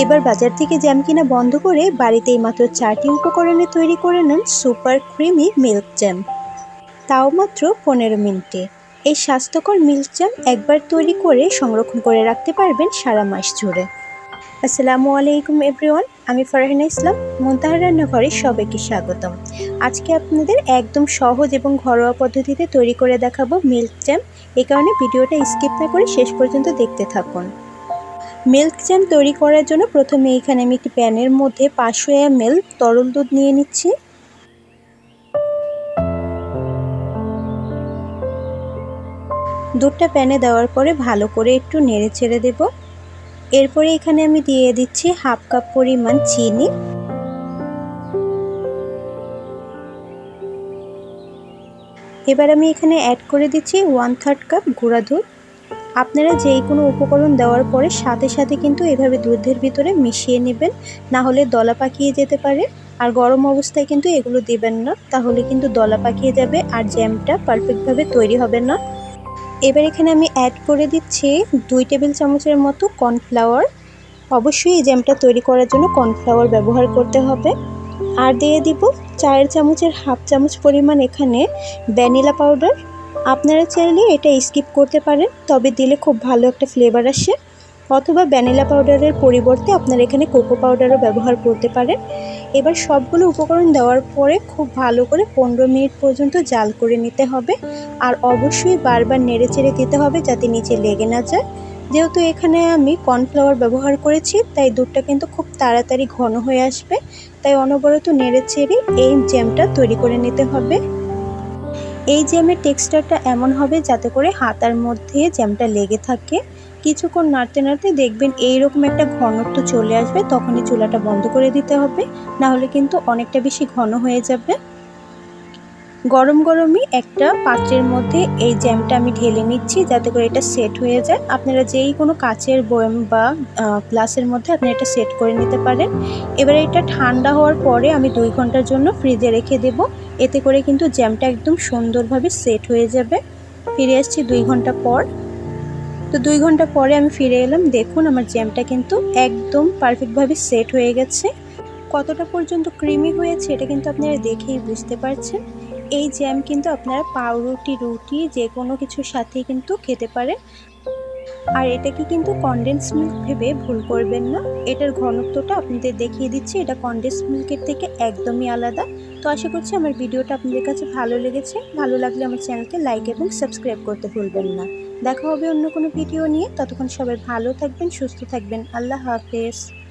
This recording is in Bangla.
এবার বাজার থেকে জ্যাম কিনা বন্ধ করে বাড়িতেই মাত্র চারটি উপকরণে তৈরি করে নেন সুপার ক্রিমি মিল্ক জ্যাম। তাও মাত্র পনেরো মিনিটে। এই স্বাস্থ্যকর মিল্ক জ্যাম একবার তৈরি করে সংরক্ষণ করে রাখতে পারবেন সারা মাস জুড়ে। আসসালামু আলাইকুম, এভরিওয়ান। আমি ফারহানা ইসলাম, মুন্তাহার রান্নাঘরে সবাইকে স্বাগতম। আজকে আপনাদের একদম সহজ এবং ঘরোয়া পদ্ধতিতে তৈরি করে দেখাবো মিল্ক জ্যাম। এই কারণে ভিডিওটা স্কিপ না করে শেষ পর্যন্ত দেখতে থাকুন। মিল্ক জ্যাম তৈরি করার জন্য প্রথমে এখানে আমি একটি প্যানের মধ্যে পাঁচশো এম তরল দুধ নিয়ে নিচ্ছি। দুধটা প্যানে দেওয়ার পরে ভালো করে একটু নেড়ে ছেড়ে দেব। এরপরে এখানে আমি দিয়ে দিচ্ছি হাফ কাপ পরিমাণ চিনি। এবার আমি এখানে অ্যাড করে দিচ্ছি ওয়ান থার্ড কাপ গুঁড়া দুধ। আপনারা যেই কোনো উপকরণ দেওয়ার পরে সাথে সাথে কিন্তু এভাবে দুধের ভিতরে মিশিয়ে নেবেন না হলে দলা পাকিয়ে যেতে পারে। আর গরম অবস্থায় কিন্তু এগুলো দেবেন না, তাহলে কিন্তু দলা পাকিয়ে যাবে আর জ্যামটা পারফেক্টভাবে তৈরি হবে না। এবার এখানে আমি অ্যাড করে দিচ্ছি দুই টেবিল চামচের মতো কর্নফ্লাওয়ার অবশ্যই এই জ্যামটা তৈরি করার জন্য কর্নফ্লাওয়ার ব্যবহার করতে হবে। আর দিয়ে দিব চায়ের চামচের হাফ চামচ পরিমাণ এখানে ভ্যানিলা পাউডার আপনারা চাইলে এটা স্কিপ করতে পারেন, তবে দিলে খুব ভালো একটা ফ্লেভার আসে। অথবা ভ্যানিলা পাউডারের পরিবর্তে আপনারা এখানে কোকো পাউডারও ব্যবহার করতে পারেন। এবার সবগুলো উপকরণ দেওয়ার পরে খুব ভালো করে পনেরো মিনিট পর্যন্ত জাল করে নিতে হবে। আর অবশ্যই বারবার নেড়ে চেড়ে দিতে হবে যাতে নিচে লেগে না যায়। যেহেতু এখানে আমি কর্নফ্লাওয়ার ব্যবহার করেছি, তাই দুধটা কিন্তু খুব তাড়াতাড়ি ঘন হয়ে আসবে। তাই অনবরত নেড়ে চেড়ে এই জ্যামটা তৈরি করে নিতে হবে। এই জ্যামের টেক্সচারটা এমন হবে যাতে করে হাতার মধ্যে জ্যামটা লেগে থাকে। কিছুক্ষণ নাড়তে নাড়তে দেখবেন এইরকম একটা ঘনত্ব চলে আসবে, তখনই চুলাটা বন্ধ করে দিতে হবে। না হলে কিন্তু অনেকটা বেশি ঘন হয়ে যাবে। গরম গরমই একটা পাত্রের মধ্যে এই জ্যামটা আমি ঢেলে নিচ্ছি যাতে করে এটা সেট হয়ে যায়। আপনারা যেই কোনো কাচের বয়ম বা গ্লাসের মধ্যে আপনি এটা সেট করে নিতে পারেন। এবারে এটা ঠান্ডা হওয়ার পরে আমি দুই ঘণ্টার জন্য ফ্রিজে রেখে দেব। এতে করে কিন্তু জ্যামটা একদম সুন্দরভাবে সেট হয়ে যাবে। ফিরে আসছি দুই ঘণ্টা পর। তো দুই ঘণ্টা পরে আমি ফিরে এলাম। দেখুন, আমার জ্যামটা কিন্তু একদম পারফেক্টভাবে সেট হয়ে গেছে। কতটা পর্যন্ত ক্রিমি হয়েছে, এটা কিন্তু আপনারা দেখেই বুঝতে পারছেন। এই জ্যাম কিন্তু আপনারা পাউরুটি, রুটি যে কোনো কিছুর সাথেই কিন্তু খেতে পারেন। আর এটাকে কিন্তু কনডেন্স মিল্ক ভেবে ভুল করবেন না। এটার ঘনত্বটা আপনাদের দেখিয়ে দিচ্ছি। এটা কনডেন্স মিল্কের থেকে একদমই আলাদা। তো আশা করছি আমার ভিডিওটা আপনাদের কাছে ভালো লেগেছে। ভালো লাগলে আমার চ্যানেলকে লাইক এবং সাবস্ক্রাইব করতে ভুলবেন না। দেখা হবে অন্য কোনো ভিডিও নিয়ে। ততক্ষণ সবাই ভালো থাকবেন, সুস্থ থাকবেন। আল্লাহ হাফেজ।